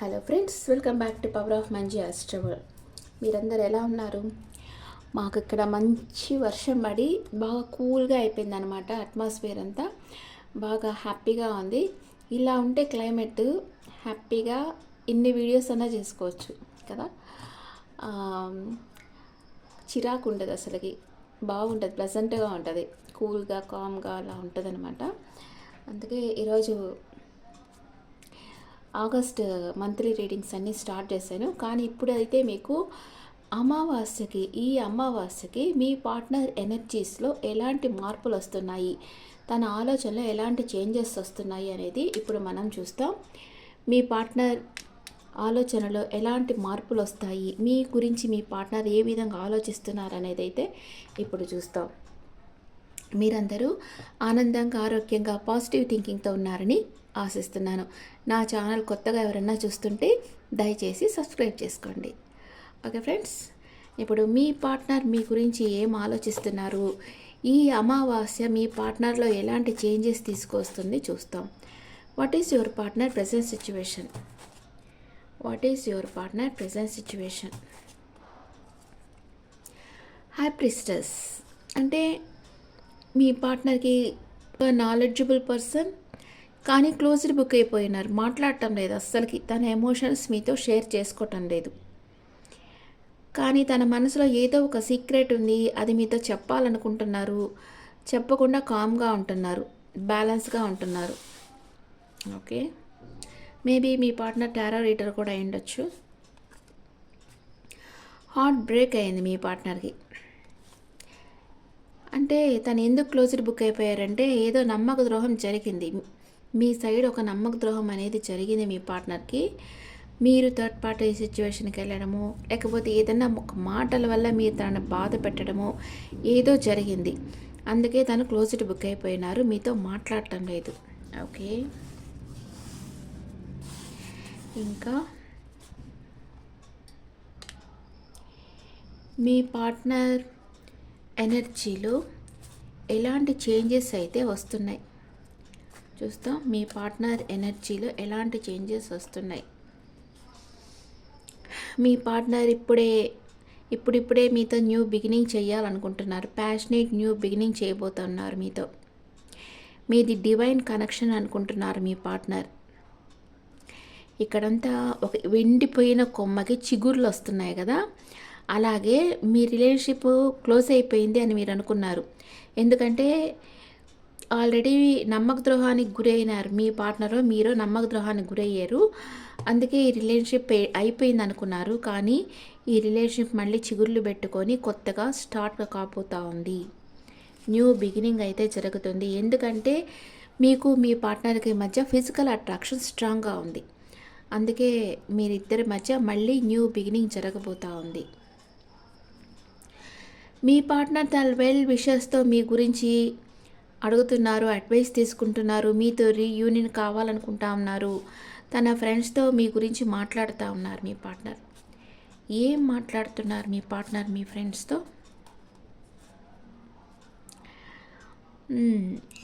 Hello friends welcome back to power of Manji astral మీరందరు ఎలా ఉన్నారు? మాకు ఇక్కడ మంచి వర్షం పడి బాగా కూల్గా అయిపోయింది అనమాట అట్మాస్ఫియర్ అంతా. బాగా హ్యాపీగా ఉంది. ఇలా ఉంటే క్లైమేట్ హ్యాపీగా ఇన్ని వీడియోస్ అన్నా చేసుకోవచ్చు కదా? చిరాకు ఉండదు అసలుకి. బాగుంటుంది ప్లెజెంట్గా ఉంటుంది. కూల్గా కామ్గా అలా ఉంటుంది అనమాట అందుకే ఈరోజు ఆగస్ట్ మంత్లీ రీడింగ్స్ అన్నీ స్టార్ట్ చేశాను. కానీ ఇప్పుడైతే మీకు అమావాస్యకి ఈ అమావాస్యకి మీ పార్ట్నర్ ఎనర్జీస్లో ఎలాంటి మార్పులు వస్తున్నాయి? తన ఆలోచనలో ఎలాంటి చేంజెస్ వస్తున్నాయి అనేది ఇప్పుడు మనం చూస్తాం. మీ పార్ట్నర్ ఆలోచనలో ఎలాంటి మార్పులు వస్తాయి? మీ గురించి మీ పార్ట్నర్ ఏ విధంగా ఆలోచిస్తున్నారు అనేది అయితే ఇప్పుడు చూస్తాం. మీరందరూ ఆనందంగా ఆరోగ్యంగా పాజిటివ్ థింకింగ్తో ఉన్నారని ఆశిస్తున్నాను. నా ఛానల్ కొత్తగా ఎవరన్నా చూస్తుంటే దయచేసి సబ్స్క్రైబ్ చేసుకోండి. ఓకే ఫ్రెండ్స్ ఇప్పుడు మీ పార్ట్నర్ మీ గురించి ఏం ఆలోచిస్తున్నారు? ఈ అమావాస్య మీ పార్ట్నర్లో ఎలాంటి చేంజెస్ తీసుకొస్తుంది చూస్తాం. What is your partner present situation what is your partner present situation high priestess అంటే మీ పార్ట్నర్కి ఒక నాలెడ్జబుల్ పర్సన్ కానీ క్లోజ్డ్ బుక్ అయిపోయినారు. మాట్లాడటం లేదు. అస్సలకి తన ఎమోషన్స్ మీతో షేర్ చేసుకోవటం లేదు. కానీ తన మనసులో ఏదో ఒక సీక్రెట్ ఉంది. అది మీతో చెప్పాలనుకుంటున్నారు. చెప్పకుండా కామ్గా ఉంటున్నారు. బ్యాలెన్స్గా ఉంటున్నారు. ఓకే? మేబీ మీ పార్ట్నర్ టారో రీడర్ కూడా అయ్యుండొచ్చు హార్ట్ బ్రేక్ అయింది మీ పార్ట్నర్కి. అంటే తను ఎందుకు క్లోజ్డ్ బుక్ అయిపోయారంటే ఏదో నమ్మక ద్రోహం జరిగింది. మీ సైడ్ ఒక నమ్మక ద్రోహం అనేది జరిగింది మీ పార్ట్నర్కి. మీరు థర్డ్ పార్టీ సిచ్యువేషన్కి వెళ్ళడము లేకపోతే ఏదైనా ఒక మాటల వల్ల మీరు తనని బాధ పెట్టడము ఏదో జరిగింది. అందుకే తను క్లోజ్డ్ బుక్ అయిపోయినారు. మీతో మాట్లాడటం లేదు. ఓకే. ఇంకా మీ పార్ట్నర్ ఎనర్జీలో ఎలాంటి చేంజెస్ అయితే వస్తున్నాయి? చూస్తాం. మీ పార్ట్నర్ ఎనర్జీలో ఎలాంటి చేంజెస్ వస్తున్నాయి? మీ పార్ట్నర్ ఇప్పుడే ఇప్పుడిప్పుడే మీతో న్యూ బిగినింగ్ చేయాలనుకుంటున్నారు. ప్యాషనేట్ న్యూ బిగినింగ్ చేయబోతున్నారు మీతో. మీది డివైన్ కనెక్షన్ అనుకుంటున్నారు మీ పార్ట్నర్. ఇక్కడంతా ఒక వెండిపోయిన కొమ్మకి చిగుర్లు వస్తున్నాయి కదా? అలాగే మీ రిలేషన్షిప్ క్లోజ్ అయిపోయింది అని మీరు అనుకున్నారు. ఎందుకంటే ఆల్రెడీ నమ్మక ద్రోహానికి గురైనారు మీ పార్ట్నరు మీరు నమ్మక ద్రోహానికి గురయ్యారు అందుకే ఈ రిలేషన్షిప్ అయిపోయింది అనుకున్నారు కానీ ఈ రిలేషన్షిప్ మళ్ళీ చిగుర్లు పెట్టుకొని కొత్తగా స్టార్ట్ కాబోతా ఉంది. న్యూ బిగినింగ్ అయితే జరుగుతుంది. ఎందుకంటే మీకు మీ పార్ట్నర్కి మధ్య ఫిజికల్ అట్రాక్షన్ స్ట్రాంగ్గా ఉంది. అందుకే మీరిద్దరి మధ్య మళ్ళీ న్యూ బిగినింగ్ జరగబోతూ ఉంది. మీ పార్ట్నర్ తన వెల్ విషెస్తో మీ గురించి అడుగుతున్నారు అడ్వైస్ తీసుకుంటున్నారు మీతో రీయూనియన్ కావాలనుకుంటా ఉన్నారు. తన ఫ్రెండ్స్తో మీ గురించి మాట్లాడుతూ ఉన్నారు మీ పార్ట్నర్ ఏం మాట్లాడుతున్నారు మీ పార్ట్నర్ మీ ఫ్రెండ్స్తో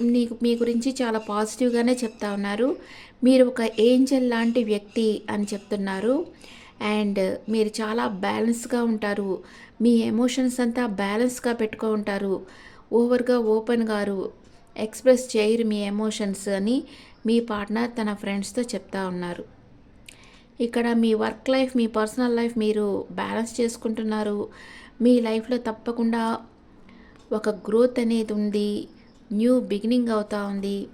నీకు మీ గురించి చాలా పాజిటివ్గానే చెప్తా ఉన్నారు. మీరు ఒక ఏంజల్ లాంటి వ్యక్తి అని చెప్తున్నారు. అండ్ మీరు చాలా బ్యాలెన్స్గా ఉంటారు. మీ ఎమోషన్స్ అంతా బ్యాలెన్స్గా పెట్టుకో ఉంటారు. ఓవర్గా ఓపెన్ గారు. ఎక్స్ప్రెస్ చేయరు మీ ఎమోషన్స్ అని మీ పార్ట్నర్ తన ఫ్రెండ్స్తో చెప్తా ఉన్నారు. ఇక్కడ మీ వర్క్ లైఫ్ మీ పర్సనల్ లైఫ్ మీరు బ్యాలెన్స్ చేసుకుంటున్నారు. మీ లైఫ్లో తప్పకుండా ఒక గ్రోత్ అనేది ఉంది. న్యూ బిగినింగ్ అవుతా ఉంది.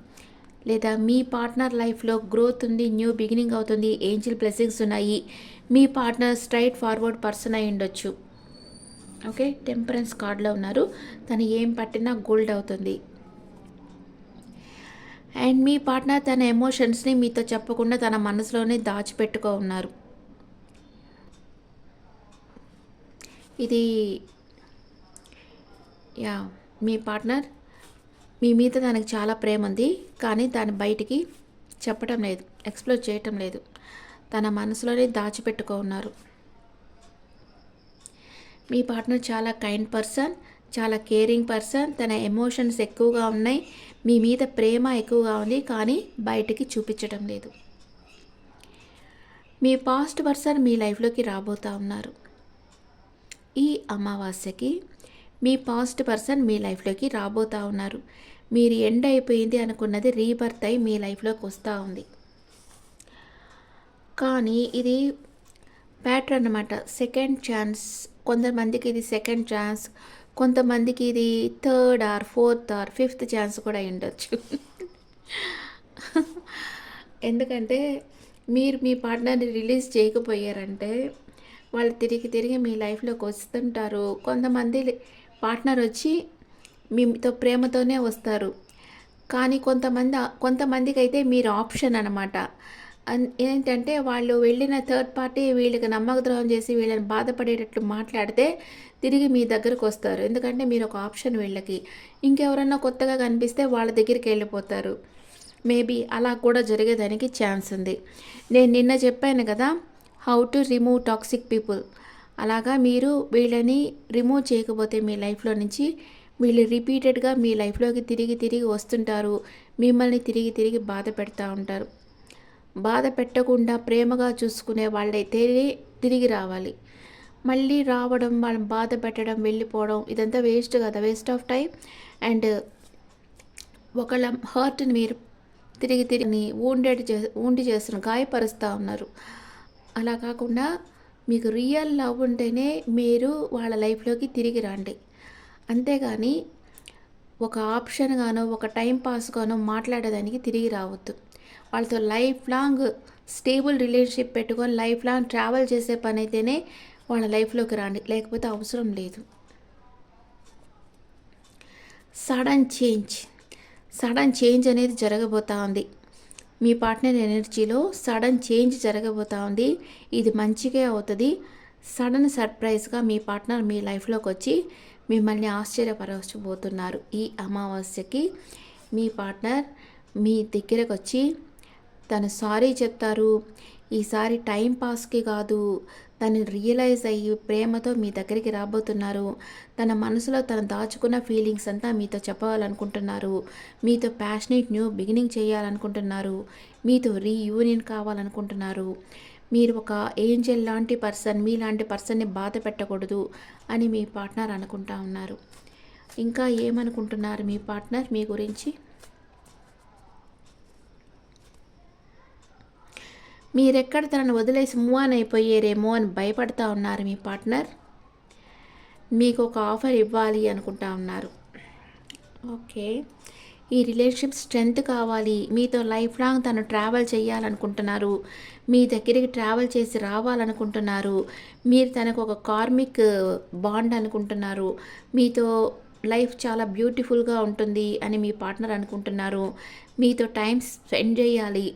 లేదా మీ పార్ట్నర్ లైఫ్లో గ్రోత్ ఉంది న్యూ బిగినింగ్ అవుతుంది ఏంజిల్ బ్లెస్సింగ్స్ ఉన్నాయి. మీ పార్ట్నర్ స్ట్రైట్ ఫార్వర్డ్ పర్సన్ అయి ఉండొచ్చు. ఓకే? టెంపరెన్స్ కార్డ్లో ఉన్నారు. తను ఏం పట్టినా గోల్డ్ అవుతుంది. అండ్ మీ పార్ట్నర్ తన ఎమోషన్స్ని మీతో చెప్పకుండా తన మనసులోనే దాచిపెట్టుకో ఉన్నారు. ఇది యా మీ పార్ట్నర్ మీ మీద తనకు చాలా ప్రేమ ఉంది కానీ దాన్ని బయటికి చెప్పటం లేదు ఎక్స్ప్లోర్ చేయటం లేదు. తన మనసులోనే దాచిపెట్టుకో ఉన్నారు. మీ పార్ట్నర్ చాలా కైండ్ పర్సన్ చాలా కేరింగ్ పర్సన్ తన ఎమోషన్స్ ఎక్కువగా ఉన్నాయి. మీ మీద ప్రేమ ఎక్కువగా ఉంది. కానీ బయటికి చూపించడం లేదు. మీ పాస్ట్ పర్సన్ మీ లైఫ్లోకి రాబోతూ ఉన్నారు. ఈ అమావాస్యకి మీ పాస్ట్ పర్సన్ మీ లైఫ్లోకి రాబోతూ ఉన్నారు. మీరు ఎండ్ అయిపోయింది అనుకున్నది రీబర్త్ అయి మీ లైఫ్లోకి వస్తూ ఉంది. కానీ ఇది ప్యాటర్న్ అనమాట సెకండ్ ఛాన్స్ కొంతమందికి ఇది సెకండ్ ఛాన్స్ కొంతమందికి ఇది third or fourth or fifth chance కూడా ఉండొచ్చు. ఎందుకంటే మీరు మీ పార్ట్నర్ని రిలీజ్ చేయకపోయారంటే వాళ్ళు తిరిగి తిరిగి మీ లైఫ్లోకి వస్తుంటారు. కొంతమంది పార్ట్నర్ వచ్చి మీతో ప్రేమతోనే వస్తారు. కానీ కొంతమంది కొంతమందికి అయితే మీరు ఆప్షన్ అనమాట ఏంటంటే వాళ్ళు వెళ్ళిన థర్డ్ పార్టీ వీళ్ళకి నమ్మకద్రోహం చేసి వీళ్ళని బాధపడేటట్లు మాట్లాడితే తిరిగి మీ దగ్గరకు వస్తారు. ఎందుకంటే మీరు ఒక ఆప్షన్ వీళ్ళకి. ఇంకెవరన్నా కొత్తగా కనిపిస్తే వాళ్ళ దగ్గరికి వెళ్ళిపోతారు. మేబీ అలా కూడా జరిగేదానికి ఛాన్స్ ఉంది. నేను నిన్న చెప్పాను కదా how to remove toxic people. అలాగా మీరు వీళ్ళని రిమూవ్ చేయకపోతే మీ లైఫ్లో నుంచి వీళ్ళు రిపీటెడ్గా మీ లైఫ్లోకి తిరిగి తిరిగి వస్తుంటారు. మిమ్మల్ని తిరిగి తిరిగి బాధ పెడతా ఉంటారు. బాధ పెట్టకుండా ప్రేమగా చూసుకునే వాళ్ళైతే తిరిగి రావాలి. మళ్ళీ రావడం వాళ్ళని బాధ పెట్టడం వెళ్ళిపోవడం ఇదంతా వేస్ట్ కదా వేస్ట్ ఆఫ్ టైం. అండ్ ఒకళ్ళ హర్ట్ని మీరు తిరిగి తిరిగి ఊండెడ్ చే ఊండి చేస్తున్న గాయపరుస్తూ ఉన్నారు. అలా కాకుండా మీకు రియల్ లవ్ ఉంటేనే మీరు వాళ్ళ లైఫ్లోకి తిరిగి రండి. అంతేగాని ఒక ఆప్షన్ గానో ఒక టైం పాస్ గానో మాట్లాడేదానికి తిరిగి రావద్దు. వాళ్ళతో లైఫ్ లాంగ్ స్టేబుల్ రిలేషన్షిప్ పెట్టుకొని లైఫ్ లాంగ్ ట్రావెల్ చేసే పని అయితేనే వాళ్ళ లైఫ్లోకి రాండి. లేకపోతే అవసరం లేదు. Sudden change. సడన్ చేంజ్ అనేది జరగబోతా ఉంది. మీ పార్ట్నర్ ఎనర్జీలో సడన్ చేంజ్ జరగబోతా ఉంది. ఇది మంచిగా అవుతుంది. సడన్ సర్ప్రైజ్గా మీ పార్ట్నర్ మీ లైఫ్లోకి వచ్చి మిమ్మల్ని ఆశ్చర్యపరచబోతున్నారు. ఈ అమావాస్యకి మీ పార్ట్నర్ మీ దగ్గరకు వచ్చి తను సారీ చెప్తారు. ఈసారి టైం పాస్కి కాదు. తను రియలైజ్ అయ్యి ప్రేమతో మీ దగ్గరికి రాబోతున్నారు. తన మనసులో తను దాచుకున్న ఫీలింగ్స్ అంతా మీతో చెప్పాలనుకుంటున్నారు. మీతో ప్యాషనేట్ న్యూ బిగినింగ్ చేయాలనుకుంటున్నారు. మీతో రీయూనియన్ కావాలనుకుంటున్నారు. మీరు ఒక ఏంజల్ లాంటి పర్సన్ మీలాంటి పర్సన్ని బాధ పెట్టకూడదు అని మీ పార్ట్నర్ అనుకుంటా ఉన్నారు. ఇంకా ఏమనుకుంటున్నారు మీ పార్ట్నర్ మీ గురించి? మీరెక్కడ తనను వదిలేసి మూవ్ ఆన్ అయిపోయారేమో అని భయపడతా ఉన్నారు మీ పార్ట్నర్ మీకు ఒక ఆఫర్ ఇవ్వాలి అనుకుంటా ఉన్నారు. ఓకే. ఈ రిలేషన్షిప్ స్ట్రెంగ్త్ కావాలి. మీతో లైఫ్ లాంగ్ తను ట్రావెల్ చేయాలనుకుంటున్నారు. మీ దగ్గరికి ట్రావెల్ చేసి రావాలనుకుంటున్నారు. మీరు తనకు ఒక కార్మిక్ బాండ్ అనుకుంటున్నారు. మీతో లైఫ్ చాలా బ్యూటిఫుల్గా ఉంటుంది అని మీ పార్ట్నర్ అనుకుంటున్నారు. మీతో టైం స్పెండ్ చేయాలి.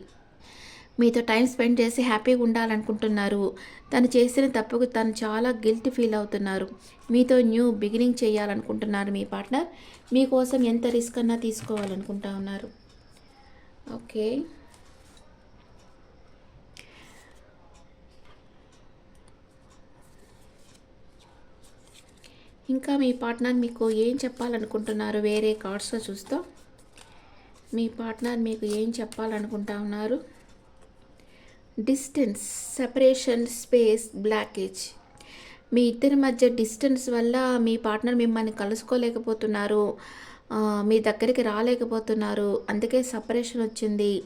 మీతో టైం స్పెండ్ చేసి హ్యాపీగా ఉండాలనుకుంటున్నారు. తను చేసిన తప్పుకు తను చాలా గిల్ట్ ఫీల్ అవుతున్నారు. మీతో న్యూ బిగినింగ్ చేయాలనుకుంటున్నారు మీ పార్ట్నర్. మీకోసం ఎంత రిస్క్ అన్నా తీసుకోవాలనుకుంటా ఉన్నారు. ఓకే. ఇంకా మీ పార్ట్నర్ మీకు ఏం చెప్పాలనుకుంటున్నారు? వేరే కార్డ్స్లో చూస్తా. మీ పార్ట్నర్ మీకు ఏం చెప్పాలనుకుంటా ఉన్నారు? Distance separation space blockage. మీ ఇద్దరి మధ్య డిస్టెన్స్ వల్ల మీ పార్ట్నర్ మిమ్మల్ని కలుసుకోలేకపోతున్నారు మీ దగ్గరికి రాలేకపోతున్నారు. అందుకే సపరేషన్ వచ్చింది.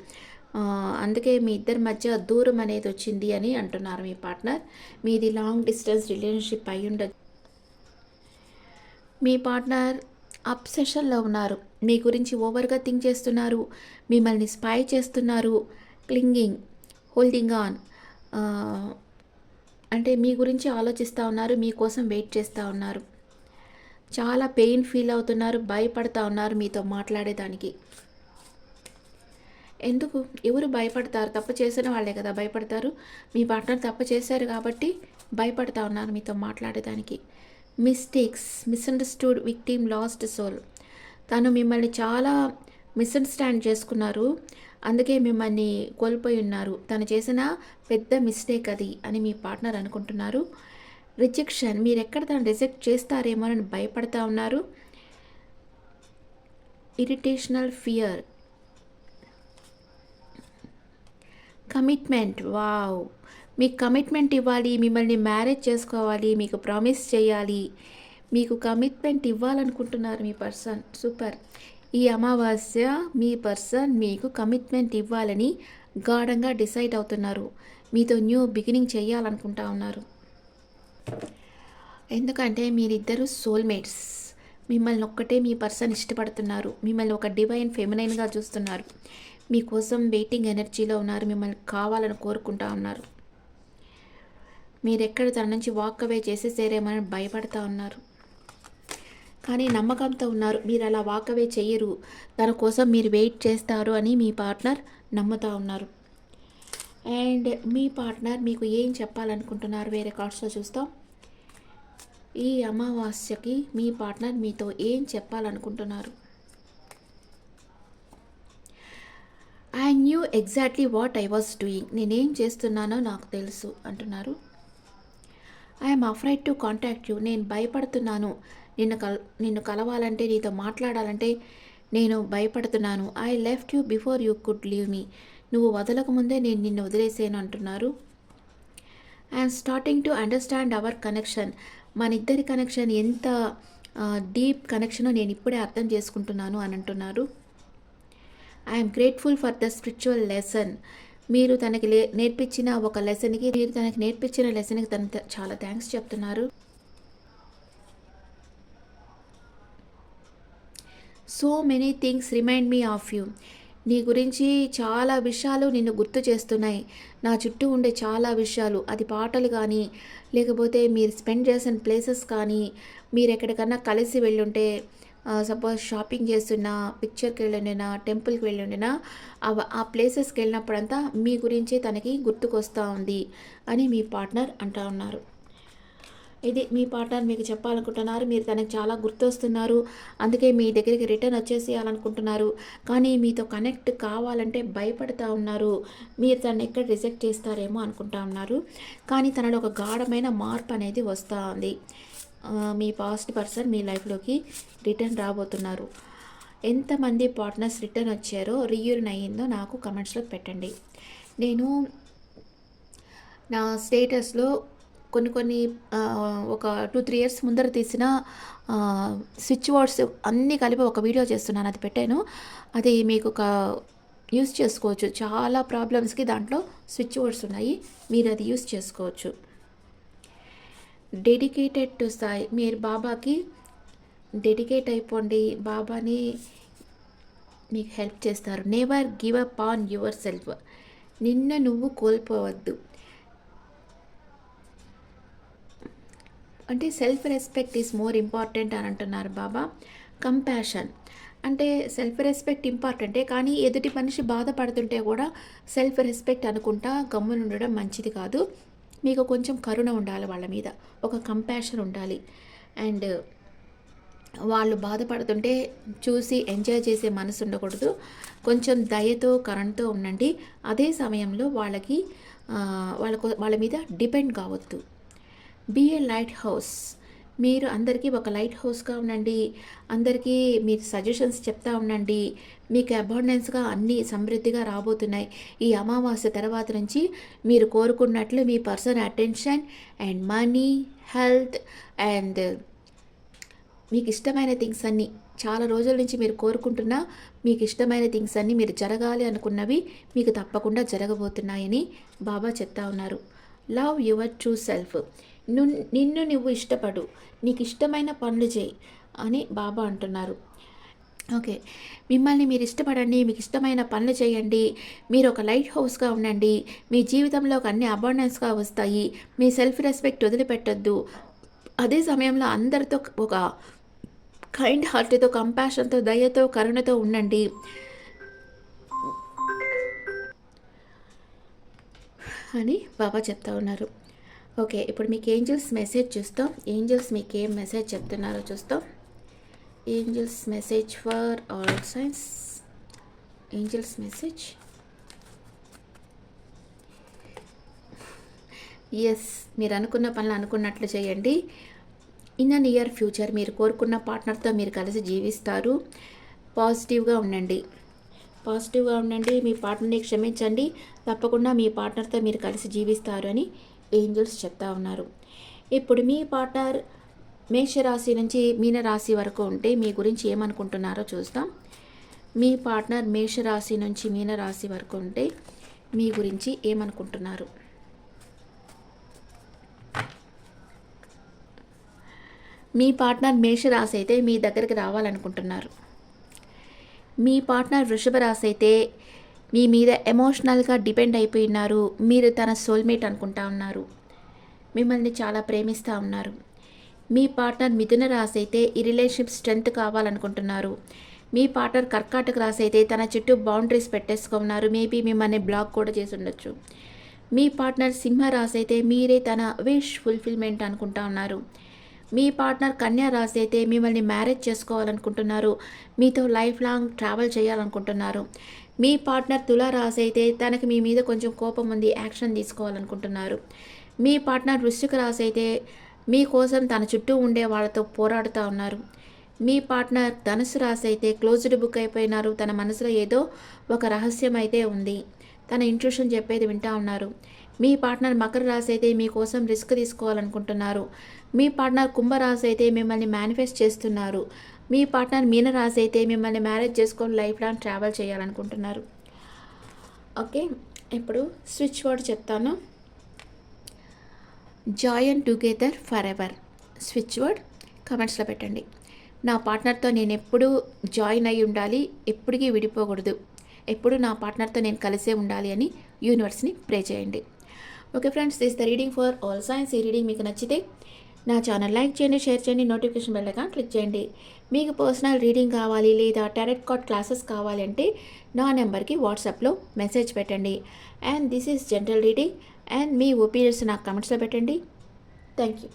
అందుకే మీ ఇద్దరి మధ్య దూరం అనేది వచ్చింది అని అంటున్నారు మీ పార్ట్నర్. మీది లాంగ్ డిస్టెన్స్ రిలేషన్షిప్ అయి ఉండదు. మీ పార్ట్నర్ అప్సెషన్లో ఉన్నారు. మీ గురించి ఓవర్గా థింక్ చేస్తున్నారు. మిమ్మల్ని స్పై చేస్తున్నారు. క్లింగింగ్ హోల్డింగ్ ఆన్ uh, అంటే మీ గురించి ఆలోచిస్తూ ఉన్నారు మీకోసం వెయిట్ చేస్తూ ఉన్నారు. చాలా పెయిన్ ఫీల్ అవుతున్నారు భయపడతా ఉన్నారు మీతో మాట్లాడేదానికి. ఎందుకు? ఎవరు భయపడతారు? తప్పు చేసిన వాళ్ళే కదా భయపడతారు. మీ పార్ట్నర్ తప్పు చేశారు కాబట్టి భయపడతా ఉన్నారు మీతో మాట్లాడేదానికి. Mistakes misunderstood victim lost soul తను మిమ్మల్ని చాలా మిస్అండర్స్టాండ్ చేసుకున్నారు. అందుకే మిమ్మల్ని కోల్పోయి ఉన్నారు. తను చేసిన పెద్ద మిస్టేక్ అది అని మీ పార్ట్నర్ అనుకుంటున్నారు. రిజెక్షన్ మీరు ఎక్కడ తను రిజెక్ట్ చేస్తారేమో అని భయపడతా ఉన్నారు. Irrational fear. Commitment wow. మీకు కమిట్మెంట్ ఇవ్వాలి మిమ్మల్ని మ్యారేజ్ చేసుకోవాలి మీకు ప్రామిస్ చేయాలి. మీకు కమిట్మెంట్ ఇవ్వాలనుకుంటున్నారు మీ పర్సన్. సూపర్. ఈ అమావాస్య మీ పర్సన్ మీకు కమిట్మెంట్ ఇవ్వాలని గాఢంగా డిసైడ్ అవుతున్నారు. మీతో న్యూ బిగినింగ్ చేయాలనుకుంటా ఉన్నారు. ఎందుకంటే మీరిద్దరు సోల్మేట్స్. మిమ్మల్ని ఒక్కటే మీ పర్సన్ ఇష్టపడుతున్నారు. మిమ్మల్ని ఒక డివైన్ ఫెమినైన్గా చూస్తున్నారు. మీకోసం వెయిటింగ్ ఎనర్జీలో ఉన్నారు. మిమ్మల్ని కావాలని కోరుకుంటా ఉన్నారు. మీరెక్కడ తన నుంచి వాక్ అవే చేసేసేరేమని భయపడతా ఉన్నారు. కానీ నమ్మకంతో ఉన్నారు. మీరు అలా వాకవే చేయరు తన కోసం మీరు వెయిట్ చేస్తారు అని మీ పార్ట్నర్ నమ్ముతా ఉన్నారు. అండ్ మీ పార్ట్నర్ మీకు ఏం చెప్పాలనుకుంటున్నారు? వేరే కార్డ్స్లో చూస్తాం. ఈ అమావాస్యకి మీ పార్ట్నర్ మీతో ఏం చెప్పాలనుకుంటున్నారు? I knew exactly what I was doing. నేనేం చేస్తున్నానో నాకు తెలుసు అంటున్నారు. I'm afraid to contact you. నేను భయపడుతున్నాను. నిన్ను కల్ నిన్ను కలవాలంటే నీతో మాట్లాడాలంటే నేను భయపడుతున్నాను. I left you before you could leave మీ నువ్వు వదలక ముందే నేను నిన్ను వదిలేసాను అంటున్నారు. I'm starting to understand our connection మన ఇద్దరి కనెక్షన్ ఎంత డీప్ కనెక్షనో నేను ఇప్పుడే అర్థం చేసుకుంటున్నాను అని అంటున్నారు. I'm grateful for the spiritual lesson మీరు తనకి లే నేర్పించిన ఒక లెసన్కి మీరు తనకి నేర్పించిన లెసన్కి తను చాలా థ్యాంక్స్ చెప్తున్నారు. So many things remind me of you నీ గురించి చాలా విషయాలు నిన్ను గుర్తు చేస్తున్నాయి. నా చుట్టూ ఉండే చాలా విషయాలు అది పాటలు కానీ లేకపోతే మీరు స్పెండ్ చేసిన ప్లేసెస్ కానీ మీరు ఎక్కడికన్నా కలిసి వెళ్ళుంటే సపోజ్ షాపింగ్ చేస్తున్నా పిక్చర్కి వెళ్ళుండినా టెంపుల్కి వెళ్ళుండినా అవ ఆ ప్లేసెస్కి వెళ్ళినప్పుడంతా మీ గురించి తనకి గుర్తుకొస్తూ ఉంది అని మీ పార్ట్నర్ అంటా ఉన్నారు. ఇది మీ పార్ట్నర్ మీకు చెప్పాలనుకుంటున్నారు. మీరు తనకి చాలా గుర్తొస్తున్నారు. అందుకే మీ దగ్గరికి రిటర్న్ వచ్చేసేయాలనుకుంటున్నారు. కానీ మీతో కనెక్ట్ కావాలంటే భయపడుతూ ఉన్నారు. మీరు తను ఎక్కడ రిజెక్ట్ చేస్తారేమో అనుకుంటా ఉన్నారు. కానీ తనలో ఒక గాఢమైన మార్పు అనేది వస్తూ ఉంది. మీ పాస్ట్ పర్సన్ మీ లైఫ్లోకి రిటర్న్ రాబోతున్నారు. ఎంతమంది పార్ట్నర్స్ రిటర్న్ వచ్చారో రీయూరిన్ అయ్యిందో నాకు కమెంట్స్లో పెట్టండి. నేను నా స్టేటస్లో కొన్ని కొన్ని ఒక టూ త్రీ ఇయర్స్ ముందర తీసిన స్విచ్ బోర్డ్స్ అన్నీ కలిపి ఒక వీడియో చేస్తున్నాను అది పెట్టాను. అది మీకు ఒక యూస్ చేసుకోవచ్చు. చాలా ప్రాబ్లమ్స్కి దాంట్లో స్విచ్ వర్డ్స్ ఉన్నాయి. మీరు అది యూస్ చేసుకోవచ్చు. డెడికేటెడ్ టు సాయి మీరు బాబాకి డెడికేట్ అయిపోండి. బాబాని మీకు హెల్ప్ చేస్తారు. Never give up on yourself నిన్న నువ్వు కోల్పోవద్దు. అంటే self respect is more important అని అంటున్నారు బాబా. కంపాషన్ అంటే సెల్ఫ్ రెస్పెక్ట్ ఇంపార్టెంటే కానీ ఎదుటి మనిషి బాధపడుతుంటే కూడా సెల్ఫ్ రెస్పెక్ట్ అనుకుంటా గమ్మున ఉండడం మంచిది కాదు. మీకు కొంచెం కరుణ ఉండాలి వాళ్ళ మీద. ఒక కంపాషన్ ఉండాలి. అండ్ వాళ్ళు బాధపడుతుంటే చూసి ఎంజాయ్ చేసే మనసు ఉండకూడదు. కొంచెం దయతో కరణతో ఉండండి. అదే సమయంలో వాళ్ళకి వాళ్ళకు వాళ్ళ మీద డిపెండ్ కావద్దు. బీ ఏ లైట్ హౌస్ మీరు అందరికీ ఒక లైట్ హౌస్గా ఉండండి. అందరికీ మీరు సజెషన్స్ చెప్తా ఉండండి. మీకు అబాండెన్స్గా అన్నీ సమృద్ధిగా రాబోతున్నాయి. ఈ అమావాస్య తర్వాత నుంచి మీరు కోరుకున్నట్లు మీ person attention and money health and మీకు ఇష్టమైన థింగ్స్ అన్నీ. చాలా రోజుల నుంచి మీరు కోరుకుంటున్న మీకు ఇష్టమైన థింగ్స్ అన్నీ మీరు జరగాలి అనుకున్నవి మీకు తప్పకుండా జరగబోతున్నాయని బాబా చెప్తా ఉన్నారు. లవ్ యువర్ ట్రూ సెల్ఫ్ నిన్ను నువ్వు ఇష్టపడు నీకు ఇష్టమైన పనులు చేయి అని బాబా అంటున్నారు. ఓకే. మిమ్మల్ని మీరు ఇష్టపడండి మీకు ఇష్టమైన పనులు చేయండి మీరు ఒక లైట్ హౌస్గా ఉండండి మీ జీవితంలో అన్ని అబార్డెన్స్గా వస్తాయి మీ సెల్ఫ్ రెస్పెక్ట్ వదిలిపెట్టద్దు. అదే సమయంలో అందరితో ఒక కైండ్ హార్ట్తో కంపాషన్తో దయతో కరుణతో ఉండండి. అని బాబా చెప్తా ఉన్నారు. ఓకే ఇప్పుడు మీకు ఏంజల్స్ మెసేజ్ చూస్తాం. ఏంజల్స్ మీకు ఏం మెసేజ్ చెప్తున్నారో చూస్తాం. Angels message for all signs. Angels message? Yes మీరు అనుకున్న పనులు అనుకున్నట్లు చేయండి. ఇన్ అన్ ఇయర్ ఫ్యూచర్ మీరు కోరుకున్న పార్ట్నర్తో మీరు కలిసి జీవిస్తారు. పాజిటివ్గా ఉండండి. పాజిటివ్గా ఉండండి. మీ పార్ట్నర్ని క్షమించండి. తప్పకుండా మీ పార్ట్నర్తో మీరు కలిసి జీవిస్తారు అని ఏంజల్స్ చెప్తా ఉన్నారు. ఇప్పుడు మీ పార్ట్నర్ మేషరాశి నుంచి మీనరాశి వరకు ఉంటే మీ గురించి ఏమనుకుంటున్నారో చూస్తాం. మీ పార్ట్నర్ మేషరాశి నుంచి మీనరాశి వరకు ఉంటే మీ గురించి ఏమనుకుంటున్నారు? మీ పార్ట్నర్ మేషరాశి అయితే మీ దగ్గరికి రావాలనుకుంటున్నారు. మీ పార్ట్నర్ వృషభ రాశి అయితే మీ మీద ఎమోషనల్గా డిపెండ్ అయిపోయినారు మీరు తన సోల్మేట్ అనుకుంటా ఉన్నారు. మిమ్మల్ని చాలా ప్రేమిస్తూ ఉన్నారు. మీ పార్ట్నర్ మిథున రాశి అయితే ఈ రిలేషన్షిప్ స్ట్రెంత్ కావాలనుకుంటున్నారు. మీ పార్ట్నర్ కర్కాటక రాశి అయితే తన చుట్టూ బౌండరీస్ పెట్టేసుకున్నారు. మేబీ మిమ్మల్ని బ్లాక్ కూడా చేసి ఉండొచ్చు. మీ పార్ట్నర్ సింహ రాశి అయితే మీరే తన విష్ ఫుల్ఫిల్మెంట్ అనుకుంటా ఉన్నారు. మీ పార్ట్నర్ కన్యా రాశి అయితే మిమ్మల్ని మ్యారేజ్ చేసుకోవాలనుకుంటున్నారు. మీతో లైఫ్ లాంగ్ ట్రావెల్ చేయాలనుకుంటున్నారు. మీ పార్ట్నర్ తులారాశి అయితే తనకి మీ మీద కొంచెం కోపం ఉంది యాక్షన్ తీసుకోవాలనుకుంటున్నారు. మీ పార్ట్నర్ వృశ్చిక రాశి అయితే మీకోసం తన చుట్టూ ఉండే వాళ్ళతో పోరాడుతూ ఉన్నారు. మీ పార్ట్నర్ ధనుసు రాశి అయితే క్లోజ్డ్ బుక్ అయిపోయినారు. తన మనసులో ఏదో ఒక రహస్యం అయితే ఉంది. తన ఇంట్యూషన్ చెప్పేది వింటా ఉన్నారు. మీ పార్ట్నర్ మకర రాశి అయితే మీకోసం రిస్క్ తీసుకోవాలనుకుంటున్నారు. మీ పార్ట్నర్ కుంభరాశి అయితే మిమ్మల్ని మేనిఫెస్ట్ చేస్తున్నారు. మీ పార్ట్నర్ మీనరాశి అయితే మిమ్మల్ని మ్యారేజ్ చేసుకొని లైఫ్ లాంగ్ ట్రావెల్ చేయాలనుకుంటున్నారు. ఓకే ఇప్పుడు స్విచ్ వర్డ్ చెప్తాను. Join and together forever switch word కమెంట్స్లో పెట్టండి. నా పార్ట్నర్తో నేను ఎప్పుడూ జాయిన్ అయి ఉండాలి ఎప్పటికీ విడిపోకూడదు. ఎప్పుడు నా పార్ట్నర్తో నేను కలిసే ఉండాలి అని యూనివర్స్ని ప్రే చేయండి. Okay friends this the reading for all signs ఈ రీడింగ్ మీకు నచ్చితే నా ఛానల్ లైక్ చేయండి షేర్ చేయండి నోటిఫికేషన్ బెల్లగా క్లిక్ చేయండి. మీకు పర్సనల్ రీడింగ్ కావాలి లేదా టెరెట్ కార్డ్ క్లాసెస్ కావాలి అంటే నా నెంబర్కి వాట్సాప్లో మెసేజ్ పెట్టండి. And this is general reading and me opinions నాకు కమెంట్స్లో పెట్టండి. Thank you